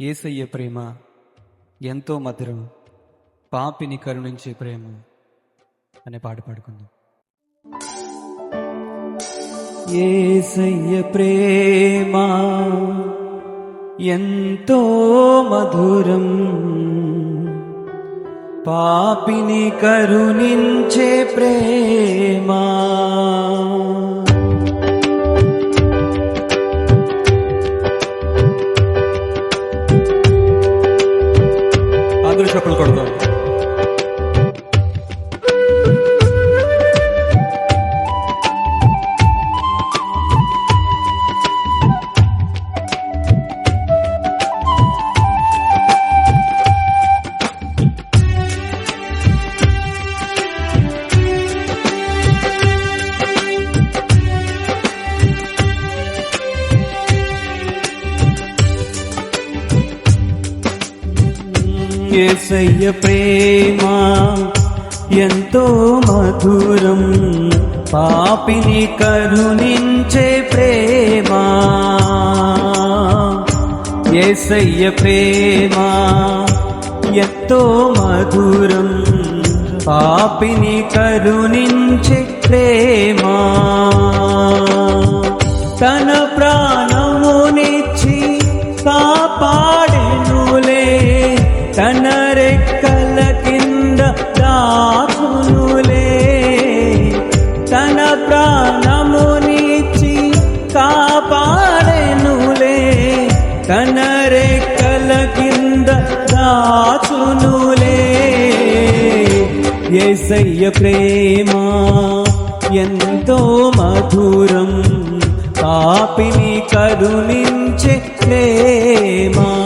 ఏసయ్య ప్రేమ ఎంతో మధురం. పాపిని కరుణించే ప్రేమ అనే పాట పాడుకుందాం. ఏసయ్య ప్రేమ ఎంతో మధురం. పాపిని కరుణించే ప్రేమ সকল করতাম హృదయ ప్రేమ ఎంతో మధురం పాపిని కరుణించే ప్రేమ. ఏసయ్య ప్రేమ ఎంతో మధురం పాపిని కరుణించే ప్రేమ. తన ప్రాణమునిచ్చి కాపా ఏసయ్య ప్రేమ ఎంతో మధురం పాపిని కరుణించే ప్రేమా.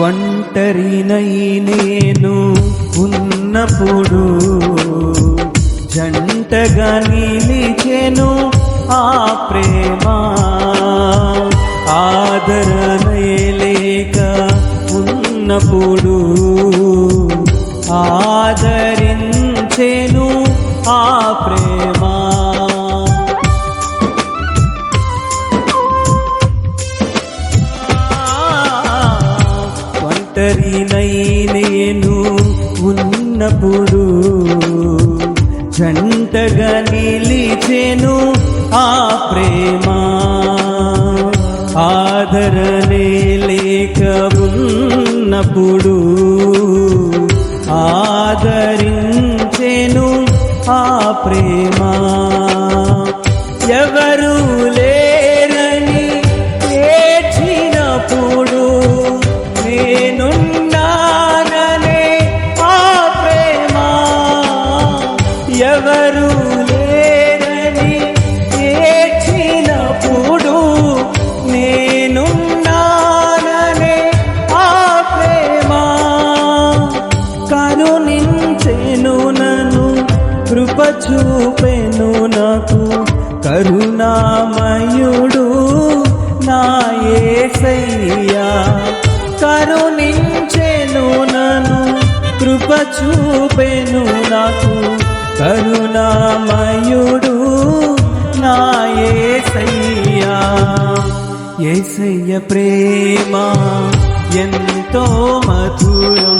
ఒంటరినై నేను ఉన్నప్పుడు జంటగా నిలిచెను ఆ ప్రేమ. ఆదరణే లేక ఉన్నప్పుడు ఆదరించెను ఆ ప్రేమ. ఒంటరినై నేను ఉన్నప్పుడు జంటగా నిలిచెను ఆ ప్రేమ. ఆదరణే లేక ఉన్నప్పుడు ఆదరించెను ఆ ప్రేమ. ఎవరు లే కరుణామయుడు నా యేసయ్యా కరుణించెను నను కృప చూపెను నాకు. కరుణామయుడు నా యేసయ్యా యేసయ్య ప్రేమ ఎంతో మధురం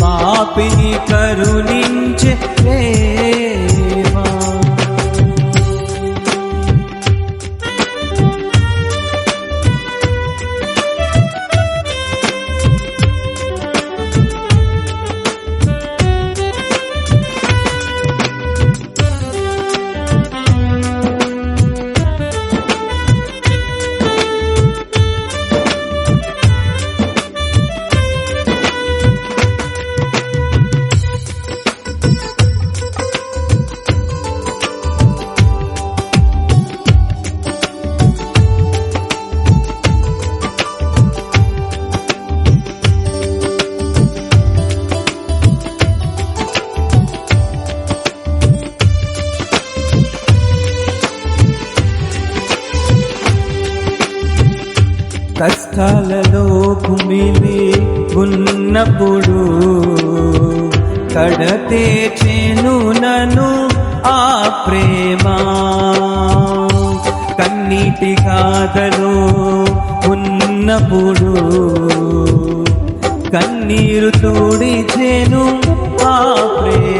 పాపిని కరుణించే ఉన్నప్పుడు కడతే చేను నను ఆ ప్రేమ. కన్నీటి గాథలో ఉన్నప్పుడు కన్నీరు తోడిచేను ఆ ప్రేమ.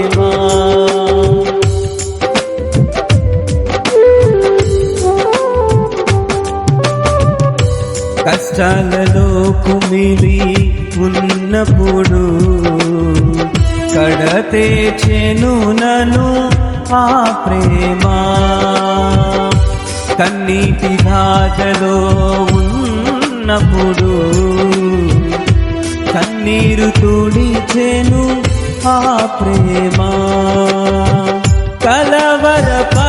ఆ ప్రేమ. కన్నీటి గాథలో ఉన్నప్పుడు కన్నీరు తుడిచెను ఆ ప్రేమ. కలవరపడి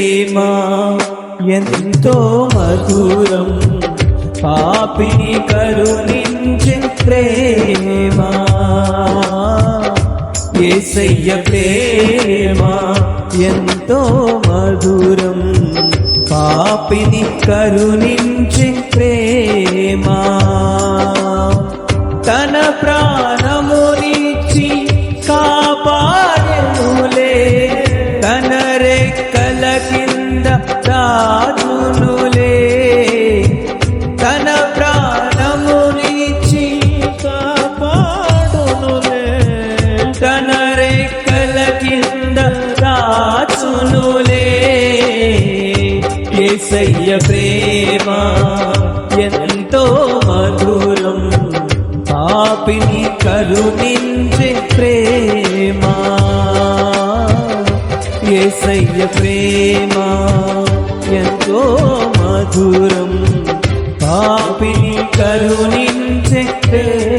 ప్రేమ ఎంతో మధురం పాపిని కరుణించే ప్రేమ. ఏసయ్య ప్రేమ ఎంతో మధురం పాపిని కరుణించే ప్రేమ. తన ప్రాణమునిచ్చి కరుణించే ప్రేమా ఏసయ్య ప్రేమా ఎంతో మధురం పాపిని కరుణించే ప్రేమ.